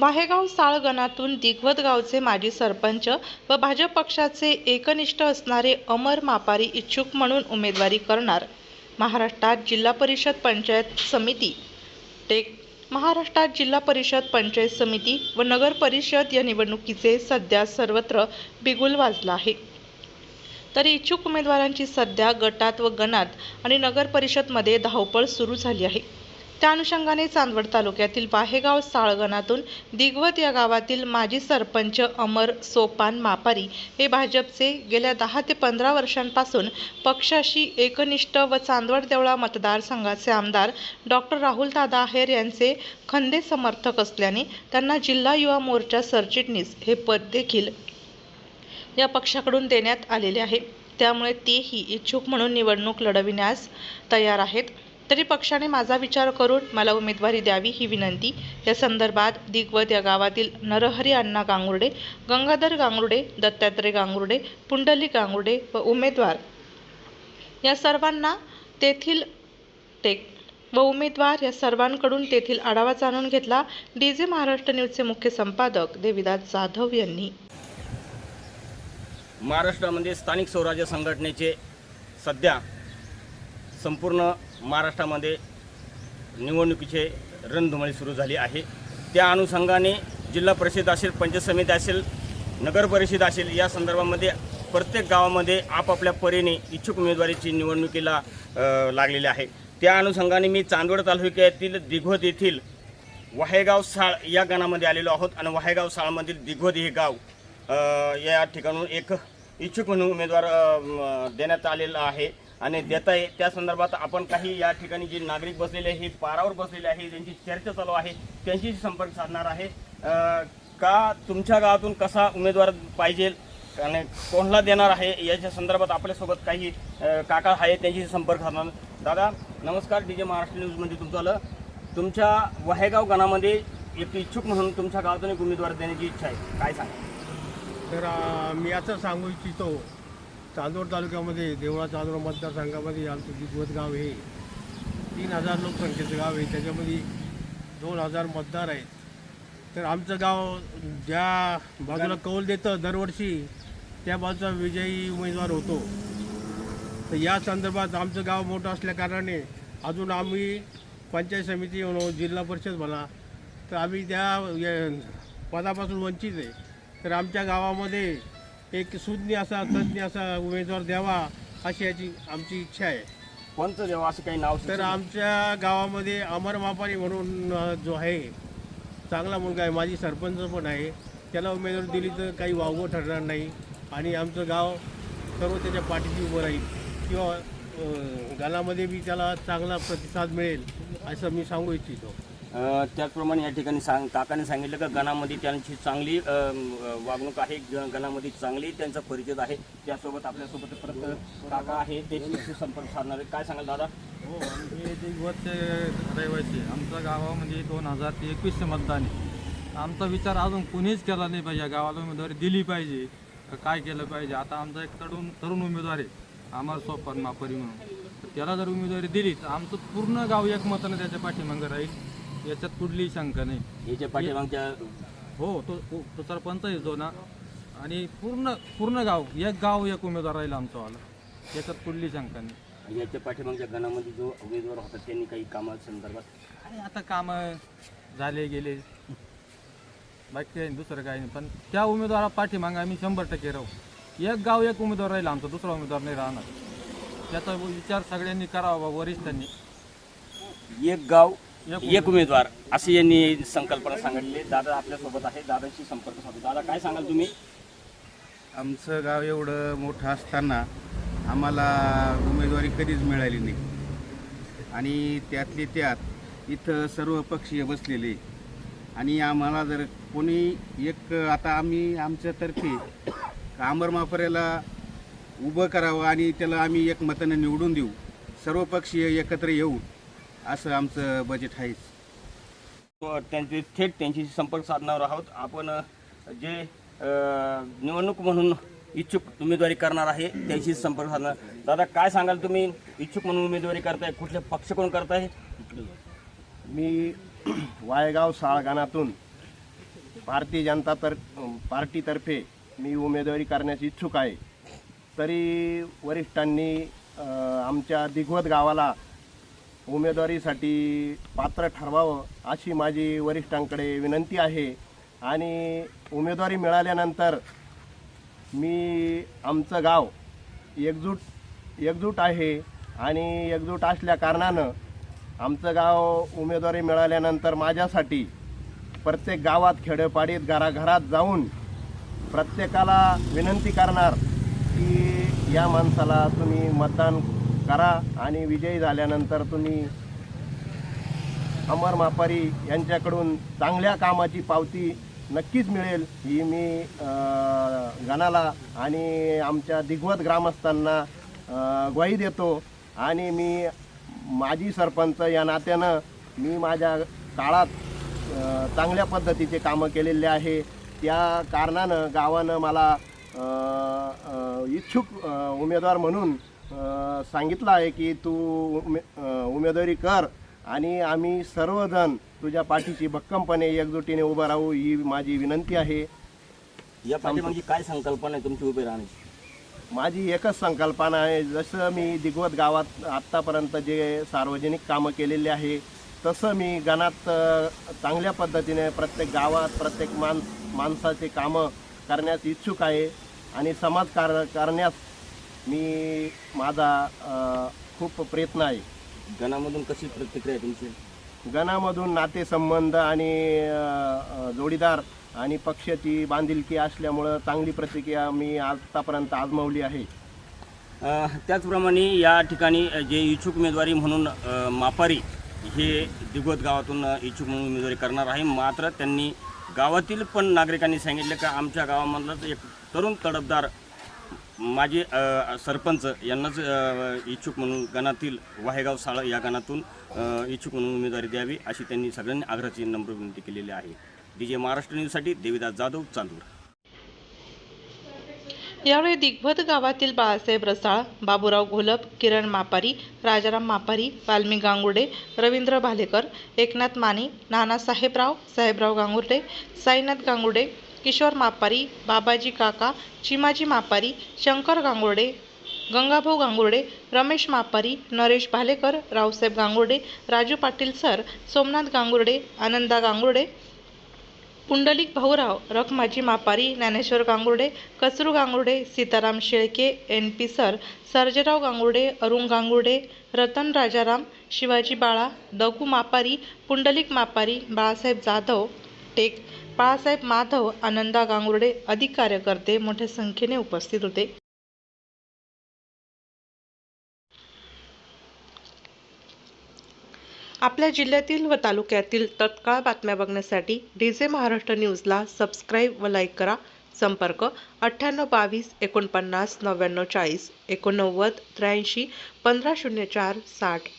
वाहेगाव साळगणातून दिग्वत गावचे माजी सरपंच व भाजप पक्षाचे एकनिष्ठ असणारे अमर मापारी इच्छुक म्हणून उमेदवारी करणार महाराष्ट्रात जिल्हा परिषद पंचायत समिती. टेक महाराष्ट्रात जिल्हा परिषद पंचायत समिती व नगर परिषद या निवडणुकीचे सध्या सर्वत्र बिगुल वाजला आहे. तरी इच्छुक उमेदवारांची सध्या गटात व गणात आणि नगर परिषदमध्ये धावपळ सुरू झाली आहे. त्या अनुषंगाने चांदवड तालुक्यातील बाहेगाव साळगणातून दिगवत या गावातील माजी सरपंच अमर सोपान मापारी हे भाजपचे गेल्या दहा ते पंधरा वर्षांपासून पक्षाशी एकनिष्ठ व चांदवड देवळा मतदारसंघाचे आमदार डॉक्टर राहुल दादा आहेर यांचे खंदे समर्थक असल्याने त्यांना जिल्हा युवा मोर्चा सरचिटणीस हे पद देखील या पक्षाकडून देण्यात आलेले आहे. त्यामुळे तेही इच्छुक म्हणून निवडणूक लढविण्यास तयार आहेत. तरी पक्षाने माझा विचार करून मला उमेदवारी द्यावी ही विनंती. या संदर्भात दिग्वत या गावातील नरहरी अण्णा गांगुर्डे गंगाधर गांगुर्डे दत्तात्रय गांगुर्डे पुंडलिक गांगुर्डे व उमेदवार. या सर्वांना तेथील टेक व उमेदवार या सर्वांकडून तेथील आढावा जाणून घेतला. डी जे महाराष्ट्र न्यूजचे मुख्य संपादक देविदास जाधव यांनी. महाराष्ट्रामध्ये स्थानिक स्वराज्य संघटनेचे सध्या संपूर्ण महाराष्ट्रामध्ये निवडणुकीचे रणधुमाळी सुरू झाली आहे. त्या अनुषंगाने जिल्हा परिषद असेल पंचायत समिती असेल नगर परिषद असेल या संदर्भामध्ये प्रत्येक गावामध्ये आपापल्या परीने इच्छुक उमेदवारीची निवडणुकीला लागलेली आहे. त्या अनुषंगाने मी चांदवड तालुक्यातील दिघोद येथील वाहेगाव साळ या गणामध्ये आलेलो आहोत आणि वाहेगाव साळमधील दिघोद हे गाव या ठिकाणून एक इच्छुक म्हणून उमेदवार देण्यात आलेला आहे. आणि देत आहे त्या संदर्भात आपण काही या ठिकाणी जे नागरिक बसलेले हे पारावर बसलेले आहे ज्यांची चर्चा चालू आहे त्यांच्याशी संपर्क साधणार आहे. का तुमच्या गावातून कसा उमेदवार पाहिजे आणि कोणाला देणार आहे याच्या संदर्भात आपल्यासोबत काही काका आहे त्यांच्याशी संपर्क साधणार. दादा नमस्कार. डी जे महाराष्ट्र न्यूजमध्ये तुमचं आलं. तुमच्या वहेगाव गणामध्ये एक इच्छुक म्हणून तुमच्या गावातून एक उमेदवार देण्याची इच्छा आहे. काय सांगा? तर मी असं सांगू इच्छितो चांदोर तालुक्यामध्ये देवळा चांदोर मतदारसंघामध्ये आमचं जिद्वत गाव हे तीन हजार लोकसंख्येचं गाव आहे. त्याच्यामध्ये दोन हजार मतदार आहेत. तर आमचं गाव ज्या बाजूला कौल देतं दरवर्षी त्या बाजूचा विजयी उमेदवार होतो. तर या संदर्भात आमचं गाव मोठं असल्याकारणाने अजून आम्ही पंचायत समिती म्हणू जिल्हा परिषद म्हणा तर आम्ही त्या पदापासून वंचित आहे. तर आमच्या गावामध्ये एक सुज्ञ असा तज्ज्ञ असा उमेदवार द्यावा अशी याची आमची इच्छा आहे. कोणतं देवा असं काही नाव तर आमच्या गावामध्ये अमर मापारी म्हणून जो आहे चांगला मुलगा आहे माझी सरपंच पण आहे. त्याला उमेदवारी दिली तर काही वावगं ठरणार नाही. आणि आमचं गाव सर्व त्याच्या पाठीशी उभं राहील. किंवा गालामध्ये बी त्याला चांगला प्रतिसाद मिळेल असं मी सांगू इच्छितो. त्याचप्रमाणे या ठिकाणी सांग काकाने सांगितलं का गणामध्ये त्यांची चांगली वागणूक आहे ग- गणामध्ये चांगली त्यांचा परिचय आहे. त्यासोबत आपल्यासोबत परत काका आहे ते संपर्क साधणार काय सांगाल दादा? हो आमचे दिग्वतचे रहिवासी आमच्या गावामध्ये म्हणजे दोन हजार ते एकवीसचे मतदान आहे. आमचा विचार अजून कुणीच केला नाही पाहिजे. या गावाला उमेदवारी दिली पाहिजे काय केलं पाहिजे? आता आमचा एक तरुण तरुण उमेदवार आहे आम्हाला सोपान मापरी म्हणून. त्याला जर उमेदवारी दिली तर आमचं पूर्ण गाव एकमतानं त्याच्या पाठीमागं राहील. याच्यात कुठलीही शंका नाही. याच्या पाठीमागच्या हो तो तो- सरपंच येतो ना. आणि पूर्ण पूर्ण गाव एक गाव एक उमेदवार राहील आमचावाला याच्यात कुठली शंका नाही. याच्या पाठीमागच्या गणामध्ये जो उमेदवार होता त्यांनी काही कामासंदर्भात काय आता काम झाले गेले. बाकी काही नाही, दुसरं काही नाही. पण त्या उमेदवारा पाठीमागे आम्ही शंभर टक्के राहू. एक गाव एक उमेदवार राहील आमचा दुसरा उमेदवार नाही राहणार. त्याचा विचार सगळ्यांनी करावा बा वरिष्ठांनी. एक गाव एक एक उमेदवार अशी यांनी संकल्पना सांगितली. दादा आपल्यासोबत आहे दादाशी संपर्क साधू. दादा काय सांगाल तुम्ही? आमचं गाव एवढं मोठं असताना आम्हाला उमेदवारी कधीच मिळाली नाही. आणि त्यातले त्यात इथं सर्व पक्षीय बसलेले. आणि आम्हाला जर कोणी एक आता आम्ही आमच्यातर्फे अमर मापऱ्याला उभं करावं आणि त्याला आम्ही एक मतानं निवडून देऊ. सर्व पक्षीय एकत्र येऊ. असं आमचं बजेट आहेच. तो त्यांचे थेट त्यांच्याशी संपर्क साधणार आहोत. आपण जे निवडणूक म्हणून इच्छुक उमेदवारी करणार आहे त्यांशी संपर्क साधणार. दादा काय सांगाल तुम्ही? इच्छुक म्हणून उमेदवारी करताय कुठल्या पक्षाकडून करताय? मी वायगाव साळगाणातून भारतीय जनता तर पार्टीतर्फे मी उमेदवारी करण्यास इच्छुक आहे. तरी वरिष्ठांनी आमच्या दिघवत गावाला उमेदवारीसाठी पात्र ठरवावं अशी माझी वरिष्ठांकडे विनंती आहे. आणि उमेदवारी मिळाल्यानंतर मी आमचं गाव एकजूट एकजूट आहे आणि एकजूट असल्या कारणानं आमचं गाव उमेदवारी मिळाल्यानंतर माझ्यासाठी प्रत्येक गावात खेडेपाडीत घराघरात जाऊन प्रत्येकाला विनंती करणार की या माणसाला तुम्ही मतदान करा आणि विजयी झाल्यानंतर तुम्ही अमर मापारी यांच्याकडून चांगल्या कामाची पावती नक्कीच मिळेल ही मी गणाला आणि आमच्या दिग्वत ग्रामस्थांना ग्वाही देतो. आणि मी माजी सरपंच या नात्यानं मी माझ्या काळात चांगल्या पद्धतीचे कामं केलेले आहे. त्या कारणानं गावानं मला इच्छुक उमेदवार म्हणून सांगितलं आहे की तू उमे उमेदवारी कर आणि आम्ही सर्वजण तुझ्या पाठीशी भक्कमपणे एकजुटीने उभं राहू ही माझी विनंती आहे. या पाठीमागची काय संकल्पना आहे तुमची उभी राहण्याची? माझी एकच संकल्पना आहे जसं मी दिगवत गावात आत्तापर्यंत जे सार्वजनिक कामं केलेले आहे तसं मी गणात चांगल्या पद्धतीने प्रत्येक गावात प्रत्येक मान माणसाचे कामं करण्यास इच्छुक आहे आणि समाज कार करण्यास मी माझा अ, खूप प्रयत्न आहे. गणामधून कशी प्रतिक्रिया आहे तुमची? गणामधून नातेसंबंध आणि अ, अ, जोडीदार आणि पक्षाची बांधिलकी असल्यामुळं चांगली प्रतिक्रिया मी आत्तापर्यंत आजमावली आहे. अ, त्याचप्रमाणे या ठिकाणी जे इच्छुक उमेदवारी म्हणून अ, मापारी हे दिगवत गावातून अ, इच्छुक म्हणून उमेदवारी करणार आहे. मात्र त्यांनी गावातील पण नागरिकांनी सांगितलं का आमच्या गावामधलंच एक तरुण तडफदार माझे सरपंच यांनाच इच्छुक म्हणून गणातील वाहेगाव साळ या गणातून इच्छुक म्हणून उमेदवारी द्यावी अशी त्यांनी सगळ्यांनी आग्रहाची नम्र विनंती केलेली आहे. डी जे महाराष्ट्र न्यूजसाठी देवीदास जाधव चांदूर. यावेळी दिग्भत गावातील बाळासाहेब रसाळ बाबूराव घोलप किरण मापारी राजाराम मापारी वाल्मी गांगुर्डे रवींद्र भालेकर एकनाथ माने नानासाहेबराव साहेबराव साहेबराव गांगुर्डे साईनाथ गांगुर्डे किशोर मापारी बाबाजी काका Chimaji Mapari Shankar Gangurde Gangabhau Gangurde Ramesh Mapari Naresh Bhalekar Raosaheb Gangurde Raju Patil sir Somnath Gangurde Ananda Gangurde Pundalik Bhaurao Rakhmaji Mapari Dnyaneshwar Gangurde Kachru Gangurde Sitaram Shelke N P sir Sarjerao Gangurde Arun Gangurde Ratan Rajaram Shivaji Bala Dagu Mapari Pundalik Mapari Balasaheb Jadhav take Balasaheb Madhav Ananda Gangurde अधिक कार्यकर्ते मोठ्या संख्येने उपस्थित होते. आपल्या जिल्ह्यातील व तालुक्यातील तत्काळ बातम्या बघण्यासाठी डी जे महाराष्ट्र न्यूजला सबस्क्राईब व लाईक करा. संपर्क अठ्ठ्याण्णव बावीस एकोणपन्नास नव्याण्णव चाळीस एकोणनव्वद त्र्याऐंशी पंधरा शून्य चार साठ.